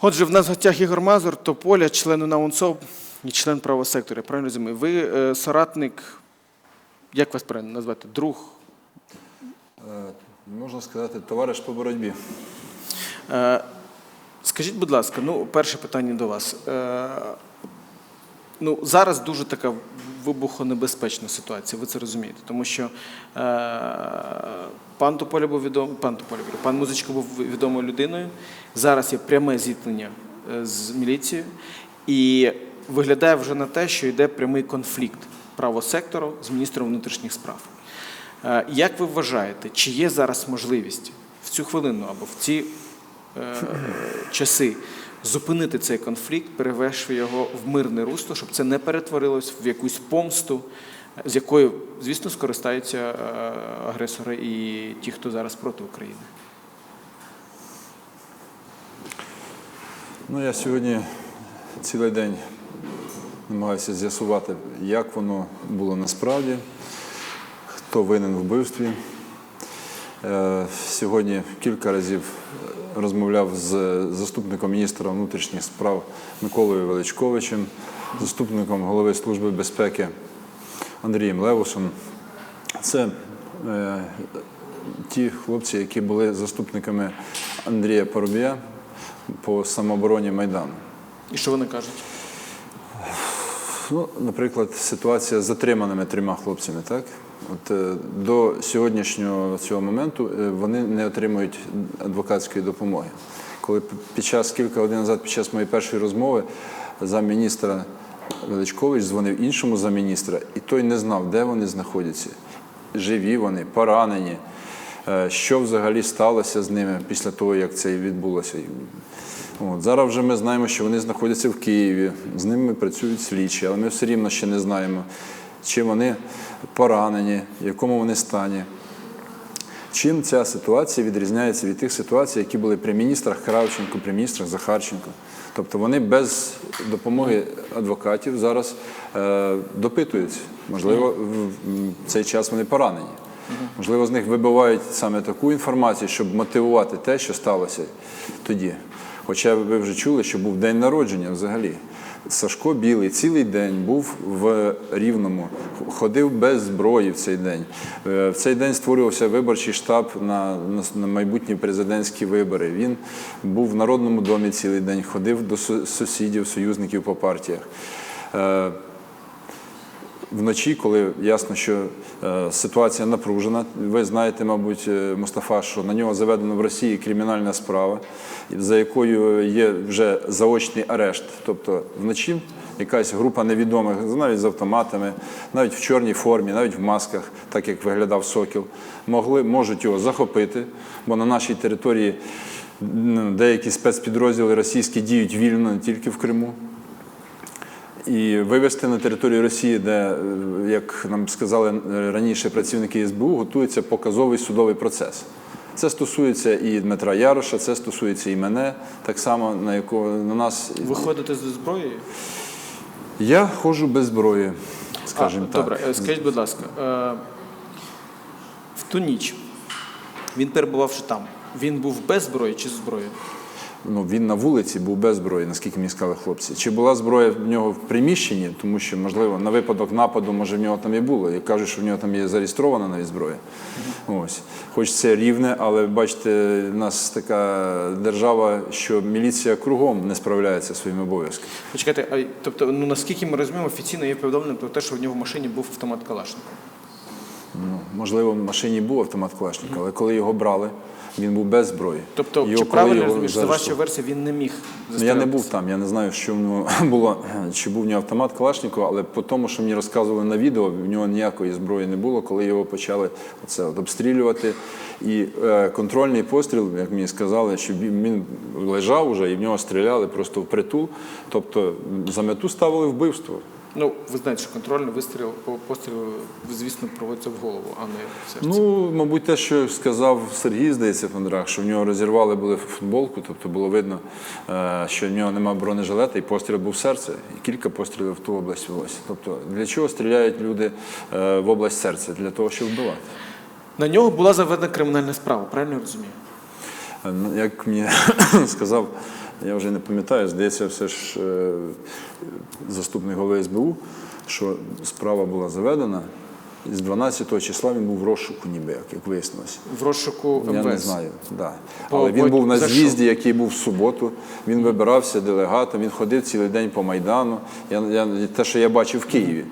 Отже, в нас в гостях Ігор Мазур, Тополя, член УНАУНСО і член правого. Я правильно розумію? Ви е, соратник, як вас правильно назвати? Друг? Е, Можна сказати, товариш по боротьбі. Е, скажіть, будь ласка, ну, перше питання до вас. Е, ну, зараз дуже така вибухонебезпечна ситуація, ви це розумієте, тому що е, пан Тополя був відомий, пан Тополя, пан Музичко був відомою людиною. Зараз є пряме зіткнення е, з міліцією, і виглядає вже на те, що йде прямий конфлікт правосектору з міністром внутрішніх справ. Е, Як ви вважаєте, чи є зараз можливість в цю хвилину або в ці е, часи зупинити цей конфлікт, перевести його в мирне русло, щоб це не перетворилось в якусь помсту, з якою, звісно, скористаються е, агресори і ті, хто зараз проти України? Ну, я сьогодні цілий день намагався з'ясувати, як воно було насправді, хто винен в вбивстві. Е, Сьогодні кілька разів розмовляв з заступником міністра внутрішніх справ Миколою Величковичем, заступником голови Служби безпеки Андрієм Левусом. Це е, ті хлопці, які були заступниками Андрія Поробія по самообороні Майдану. І що вони кажуть? Ну, наприклад, ситуація з затриманими трьома хлопцями, так? От е, до сьогоднішнього цього моменту е, вони не отримують адвокатської допомоги. Коли під час кілька годин назад, під час моєї першої розмови, замміністра Величкович дзвонив іншому замміністра, і той не знав, де вони знаходяться. Живі вони, поранені. Е, Що взагалі сталося з ними після того, як це відбулося? От, зараз вже ми знаємо, що вони знаходяться в Києві, з ними працюють слідчі, але ми все рівно ще не знаємо, чи вони поранені, в якому вони стані. Чим ця ситуація відрізняється від тих ситуацій, які були при міністрах Кравченко, при міністрах Захарченко? Тобто вони без допомоги адвокатів зараз е, допитуються. Можливо, в цей час вони поранені. Можливо, з них вибивають саме таку інформацію, щоб мотивувати те, що сталося тоді. Хоча ви вже чули, що був день народження взагалі. Сашко Білий цілий день був в Рівному, ходив без зброї в цей день. Е, В цей день створювався виборчий штаб на, на, на майбутні президентські вибори. Він був в Народному домі цілий день, ходив до сусідів, союзників по партіях. Вночі, коли ясно, що е, ситуація напружена, ви знаєте, мабуть, е, Мустафа, що на нього заведено в Росії кримінальна справа, за якою є вже заочний арешт. Тобто вночі якась група невідомих, навіть з автоматами, навіть в чорній формі, навіть в масках, так як виглядав Сокіл, могли, можуть його захопити, бо на нашій території деякі спецпідрозділи російські діють вільно не тільки в Криму і вивезти на територію Росії, де, е, як нам сказали е, раніше працівники СБУ, готується показовий судовий процес. Це стосується і Дмитра Яроша, це стосується і мене, так само на якого на нас. Ви ходите зі зброєю? Я ходжу без зброї, скажімо а, так. Добре, е, скажіть, будь ласка, в ту ніч він перебувавши там, він був без зброї чи з зброєю? Ну, він на вулиці був без зброї, наскільки мені сказали хлопці. Чи була зброя в нього в приміщенні, тому що, можливо, на випадок нападу, може, в нього там і було. Я кажу, що в нього там є зареєстрована навіть зброя. Ось. Хоч це рівне, але бачите, в нас така держава, що міліція кругом не справляється своїми обов'язками. Почекайте, а тобто, ну наскільки ми розуміємо, офіційно є повідомлення про те, що в нього в машині був автомат Калашникова. Ну, можливо, в машині був автомат Калашникова, але коли його брали, він був без зброї. Тобто, Його, чи правильно розумієш, за вашою заарештували. версією він не міг Ну, Я не був там, я не знаю, що в нього було, чи був в нього автомат Калашникова, але по тому, що мені розказували на відео, в нього ніякої зброї не було, коли його почали оце от обстрілювати. І е, контрольний постріл, як мені сказали, що він він лежав уже і в нього стріляли просто в притул. Тобто за мету ставили вбивство. Ну, ви знаєте, що контрольний вистріл постріл, звісно, проводиться в голову, а не в серце. Ну, мабуть, те, що сказав Сергій, здається, Фондрах, що в нього розірвали були футболку, тобто було видно, е, що в нього немає бронежилета, і постріл був в серце, і кілька пострілів в ту область волосся. Тобто, для чого стріляють люди е, в область серця? Для того, щоб вбивати. На нього була заведена кримінальна справа, правильно я розумію? Е, ну, Як мені сказав я вже не пам'ятаю, здається, все ж е, заступник голови СБУ, що справа була заведена. І з 12 числа він був в розшуку, ніби як, як вияснилося. В розшуку МВС. Я не знаю, да. По- але він був на з'їзді, який був в суботу. Він вибирався делегатом, він ходив цілий день по Майдану. Я, я, те, що я бачив в Києві.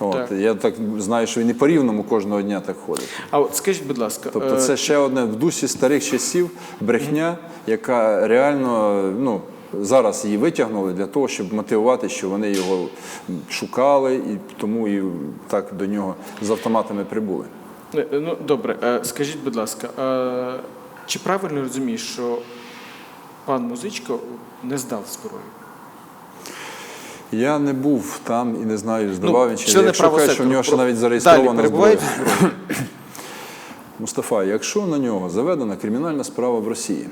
От, Так. Я так знаю, що він і по рівному кожного дня так ходить. А от скажіть, будь ласка, Тобто е, це ще одне в дусі старих часів брехня, яка реально ну, зараз її витягнули для того, щоб мотивувати, що вони його шукали і тому і так до нього з автоматами прибули. е, ну добре, е, скажіть, будь ласка, чи правильно розумієш, що пан Музичко не здав зброю? Я не був там і не знаю, здавав він чи ні. Ну, Якщо кажуть, що в нього ще навіть зареєстрована зброя. Мустафа, якщо на нього заведена кримінальна справа в Росії,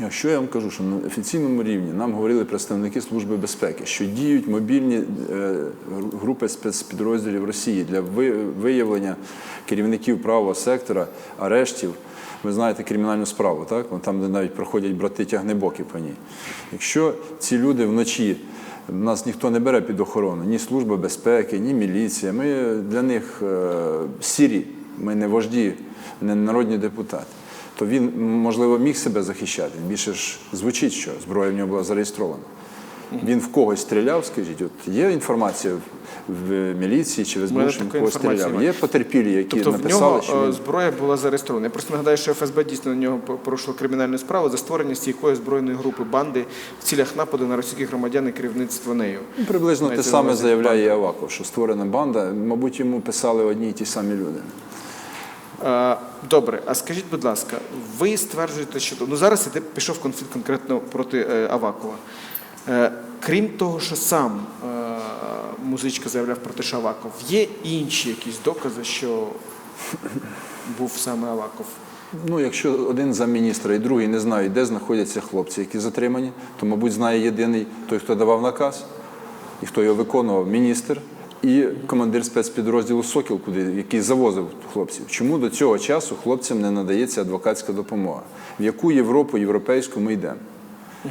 якщо я вам кажу, що на офіційному рівні нам говорили представники Служби безпеки, що діють мобільні е, групи спецпідрозділів Росії для виявлення керівників правого сектора, арештів. Ви знаєте кримінальну справу, так? Там, де навіть проходять брати тягнебоки по ній. Якщо ці люди вночі нас ніхто не бере під охорону, ні Служба безпеки, ні міліція. Ми для них е, сірі, ми не вожді, не народні депутати. То він, можливо, міг себе захищати. Більше ж звучить, що зброя в нього була зареєстрована. Він в когось стріляв, скажіть, от є інформація в- в міліції чи в СБУ, що він в когось стріляв? Є потерпілі, які Тобто в написали, нього що е, він... зброя була зареєстрована. Я просто нагадаю, що ФСБ дійсно на нього порушило кримінальну справу за створення стійкої збройної групи банди в цілях нападу на російських громадян і керівництво нею. Ну, Приблизно те саме заявляє Аваков, що створена банда, мабуть, йому писали одні й ті самі люди. Е, Добре, а скажіть, будь ласка, ви стверджуєте, що ну зараз іде пішов конфлікт конкретно проти е, Авакова. Е, Крім того, що сам е, музичка заявляв про те, що Аваков, є інші якісь докази, що був саме Аваков. Ну, якщо один замміністра і другий не знають, де знаходяться хлопці, які затримані, то, мабуть, знає єдиний той, хто давав наказ, і хто його виконував, міністр і командир спецпідрозділу Сокіл, куди, який завозив хлопців. Чому до цього часу хлопцям не надається адвокатська допомога? В яку Європу, європейську ми йдемо? Ну,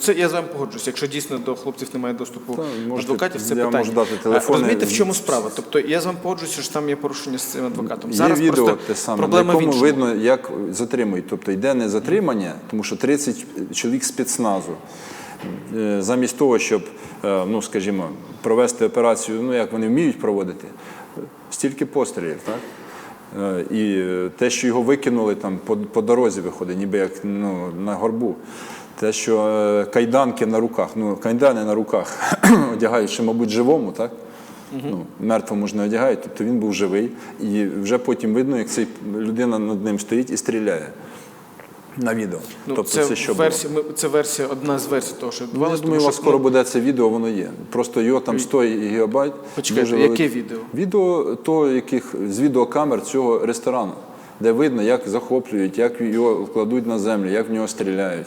Це я з вами погоджуюся. Якщо дійсно до хлопців немає доступу Та, можете- адвокатів, це я питання. можу дати А телефони. Розумієте, в чому справа? Тобто я з вами погоджуюся, що там є порушення з цим адвокатом. Є відео те саме, на проблема в якому видно, як затримують. Тобто йде не затримання, тому що 30 чоловік спецназу. е, Замість того, щоб, е, ну скажімо, провести операцію, ну як вони вміють проводити, стільки пострілів, так? Е, І те, що його викинули там по, по дорозі виходить, ніби як ну, на горбу. Те, що е, кайданки на руках, ну кайдани на руках одягають ще, мабуть, живому, так? Ну, мертвому ж не одягають, тобто він був живий, і вже потім видно, як цей людина над ним стоїть і стріляє на відео. Ну, тобто це, це, що було? версія, ми, це версія, одна з версій того, що Ну, я думаю, у вас що, скоро ну, буде це відео, воно є. Просто його там 100 гігабайт. Почекайте, дуже яке відео? Відео то, яких, з відеокамер цього ресторану, де видно, як захоплюють, як його кладуть на землю, як в нього стріляють.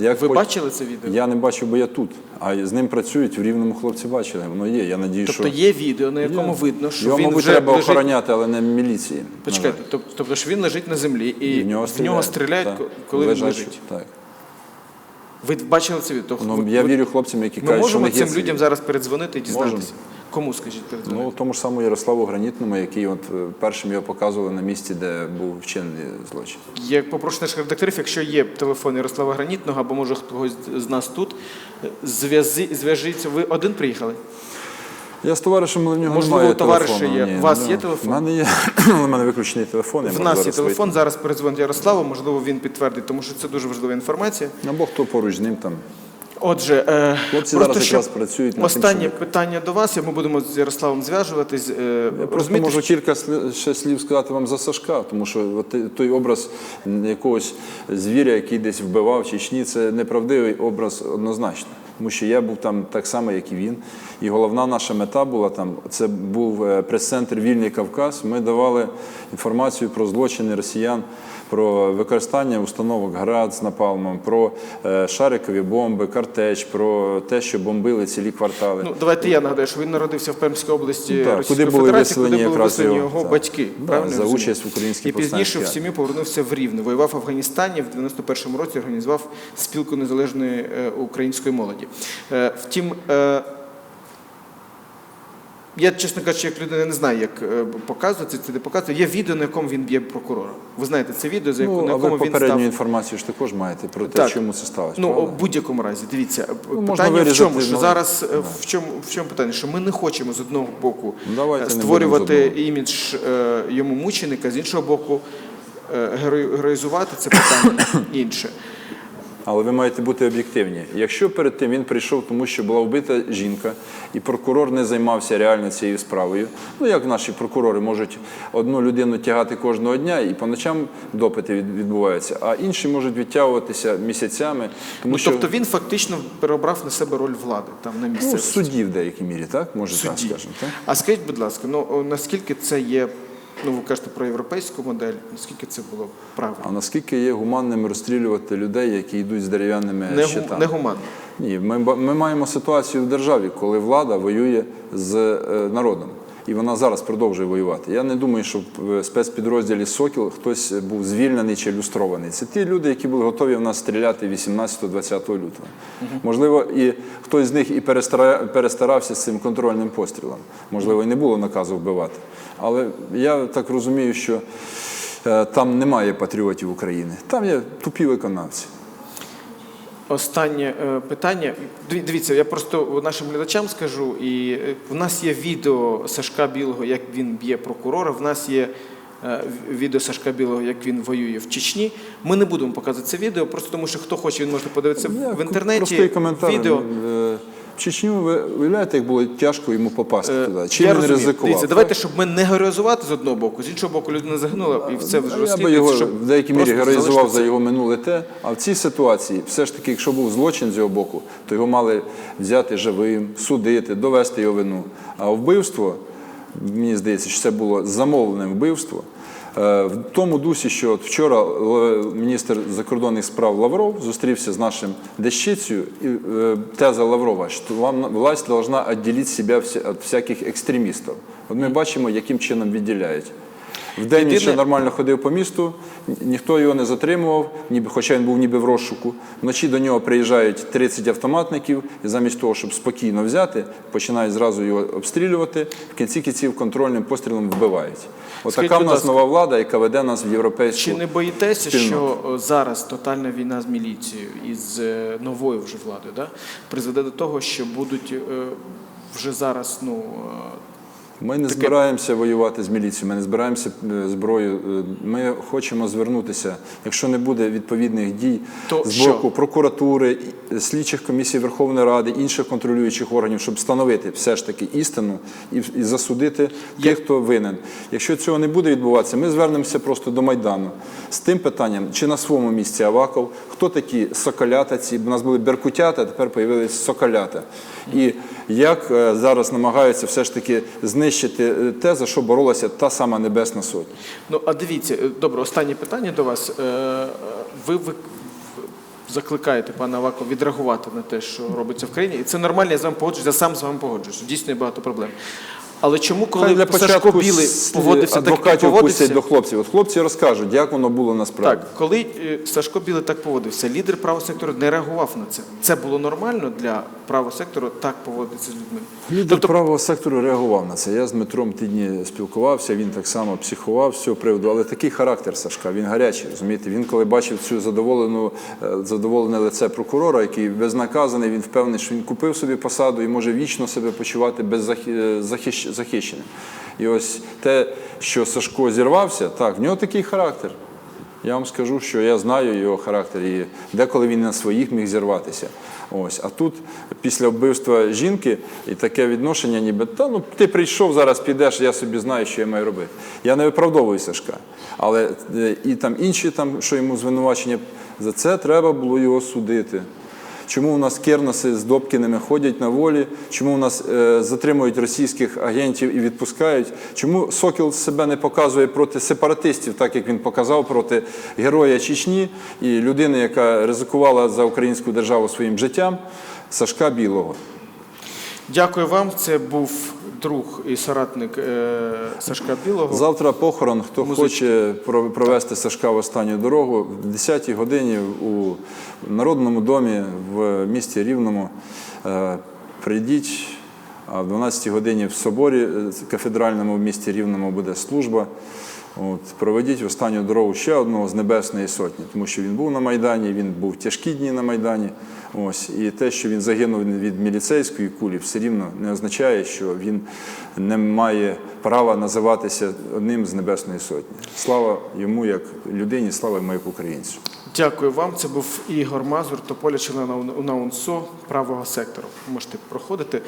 Як Ви пот- бачили це відео? Я не бачив, бо я тут. А з ним працюють в рівному хлопці бачили. Воно є. Я надію, Тобто що є відео, на якому Є. видно, що його, він мабуть, вже треба лежить... охороняти, але не міліції. Почекайте, тоб- тобто, що він лежить на землі і, І в нього стріляють, стріляють, так. ко- коли він лежить. Так. Ви бачили це відео? Тобто Ну, я вірю хлопцям, які Ми кажуть, що в можемо цим людям зараз передзвонити і дізнатися. Можемо. Кому скажіть передзвонити? Ну, тому ж самому Ярославу Гранітному, який от е, першим його показували на місці, де був вчинений злочин. Я попрошу наших редакторів, якщо є телефон Ярослава Гранітного або може хтось з нас тут, зв'яжіться. Ви один приїхали? Я з товаришем, але в нього Можливо, немає товариша телефону. є. Ні, У вас ну, є телефон? У мене є. У мене виключений телефон. я В нас є телефон. вийти. Зараз передзвонить Ярославу. Можливо, він підтвердить, тому що це дуже важлива інформація. Або хто поруч з ним там. Отже, е, Хлопці просто зараз якраз працюють тим, Останнє щоб- питання до вас. і Ми будемо з Ярославом зв'яжуватись. Е, Я просто можу кілька ще слів сказати вам за Сашка, тому що той образ якогось звіря, який десь вбивав в Чечні, це неправдивий образ однозначно. тому що я був там так само, як і він. І головна наша мета була там це був е, прес-центр Вільний Кавказ. Ми давали інформацію про злочини росіян, про використання установок ГРАД з напалмом, про е, шарикові бомби, картеч, про те, що бомбили цілі квартали. Ну, давайте я нагадаю, що він народився в Пермській області так, Російської куди були Федерації, куди були виселені його, так. батьки. Да, за участь в українській І пізніше в сім'ю повернувся в Рівне. Воював в Афганістані в 91-му році, організував спілку незалежної е, української молоді. Е, Втім, я, чесно кажучи, як людина не знаю, як е, показувати це, не показує. Є відео, на якому він б'є прокурора. Ви знаєте це відео, за яку, Ну, на а ви він попередню став. інформацію ж також маєте про те, Так. чому це сталося. Ну, правда? у будь-якому разі, дивіться, Ну, можна питання в чому, що ну, зараз е, да. в чому в чому питання? Що ми не хочемо з одного боку Ну, давайте е, створювати імідж е, йому мученика, з іншого боку, е, героїзувати це питання інше. Але ви маєте бути об'єктивні. Якщо перед тим він прийшов, тому що була вбита жінка, і прокурор не займався реально цією справою. Ну як наші прокурори можуть одну людину тягати кожного дня, і по ночам допити відбуваються, а інші можуть відтягуватися місяцями, тому Ну, що тобто він фактично переобрав на себе роль влади там на ну, судді в деякій мірі, так може так скажемо. Так? А скажіть, будь ласка, ну наскільки це є, ну ви кажете про європейську модель, наскільки це було правильно? А наскільки є гуманним розстрілювати людей, які йдуть з дерев'яними Не, щитами? не гуманно. Ні, ми, ми маємо ситуацію в державі, коли влада воює з е, народом. І вона зараз продовжує воювати. Я не думаю, що в спецпідрозділі Сокіл хтось був звільнений чи люстрований. Це ті люди, які були готові в нас стріляти 18-20 лютого. Можливо, і хтось з них і перестара- перестарався з цим контрольним пострілом. Можливо, і не було наказу вбивати. Але я так розумію, що е, там немає патріотів України. Там є тупі виконавці. Останнє е, питання. Дивіться, я просто нашим глядачам скажу. І е, в нас є відео Сашка Білого, як він б'є прокурора. В нас є е, відео Сашка Білого, як він воює в Чечні. Ми не будемо показувати це відео, просто тому що хто хоче, він може подивитися Я в інтернеті. Простий коментар. Відео. Чечню ви уявляєте, як було тяжко йому попасти Е, туди. Чим я він розумію. ризикував? Дивіться, давайте, щоб ми не героїзувати з одного боку, з іншого боку, людина загинула, і все вже я би його щоб в деякій мірі героїзував за його минуле те. А в цій ситуації, все ж таки, якщо був злочин з його боку, то його мали взяти живим, судити, довести його вину. А вбивство, мені здається, що це було замовлене вбивство. Е, В тому дусі, що от вчора е, міністр закордонних справ Лавров зустрівся з нашим Дещицею, і е, теза Лаврова, що власть повинна відділити себе від всяких екстремістів. От ми бачимо, яким чином відділяють. В день він ще нормально ходив по місту, ніхто його не затримував, ніби, хоча він був ніби в розшуку. Вночі до нього приїжджають 30 автоматників, і замість того, щоб спокійно взяти, починають зразу його обстрілювати. В кінці кінців контрольним пострілом вбивають. От в нас нова влада, яка веде нас в європейську. Чи не боїтеся, спільноту. що зараз тотальна війна з міліцією і з е, новою вже владою да, призведе до того, що будуть е, вже зараз ну, е, Ми не Таке- збираємося воювати з міліцією, ми не збираємося е, зброю. Е, Ми хочемо звернутися, якщо не буде відповідних дій То з що? боку прокуратури, слідчих комісій Верховної Ради, інших контролюючих органів, щоб встановити все ж таки істину і, і засудити тих, хто винен. Якщо цього не буде відбуватися, ми звернемося просто до Майдану з тим питанням, чи на своєму місці Аваков, хто такі соколята ці, у нас були беркутята, а тепер з'явилися соколята. І як е, зараз намагаються все ж таки знищити е, те, за що боролася та сама Небесна Сотня. Ну, а дивіться, е, добре, останнє питання до вас. Е, ви закликаєте пана Авакова відреагувати на те, що робиться в країні. І це нормально, я з вами погоджуюся, я сам з вами погоджуюся. Дійсно є багато проблем. Але чому, коли для Сашко Білий поводився так, як адвокатів поводився, пустять до хлопців. От хлопці розкажуть, як воно було насправді. Так, коли е, Сашко Білий так поводився, лідер правого сектору не реагував на це. Це було нормально для правого сектору так поводитися з людьми. Лідер Тобто, правого сектору реагував на це. Я з Дмитром тижні спілкувався, він так само психував з цього приводу, але такий характер Сашка, він гарячий, розумієте? Він коли бачив цю задоволену, е, задоволене лице прокурора, який безнаказаний, він впевнений, що він купив собі посаду і може вічно себе почувати беззахищеним. І ось те, що Сашко зірвався, так, в нього такий характер. Я вам скажу, що я знаю його характер, і деколи він на своїх міг зірватися. Ось. А тут, після вбивства жінки, і таке відношення, ніби та ну ти прийшов, зараз підеш, я собі знаю, що я маю робити. Я не виправдовую Сашка. Але е, і там інші, там, що йому звинувачення, за це треба було його судити. Чому у нас керноси з Добкіними ходять на волі, чому у нас е, затримують російських агентів і відпускають, чому Сокіл себе не показує проти сепаратистів, так як він показав проти героя Чечні і людини, яка ризикувала за українську державу своїм життям, Сашка Білого. Дякую вам. Це був друг і соратник е, Сашка Білого. Завтра похорон. Хто Музичний. хоче провести Сашка в останню дорогу, в 10-й годині у Народному домі в місті Рівному. Е, Прийдіть, а в 12-й годині в соборі е, кафедральному в місті Рівному буде служба. От, проведіть в останню дорогу ще одного з Небесної Сотні, тому що він був на Майдані, він був тяжкі дні на Майдані. Ось, і те, що він загинув від міліцейської кулі, все рівно не означає, що він не має права називатися одним з Небесної Сотні. Слава йому як людині, слава йому як українцю. Дякую вам. Це був Ігор Мазур, Тополя, член УНАУНСО правого сектору. Можете проходити.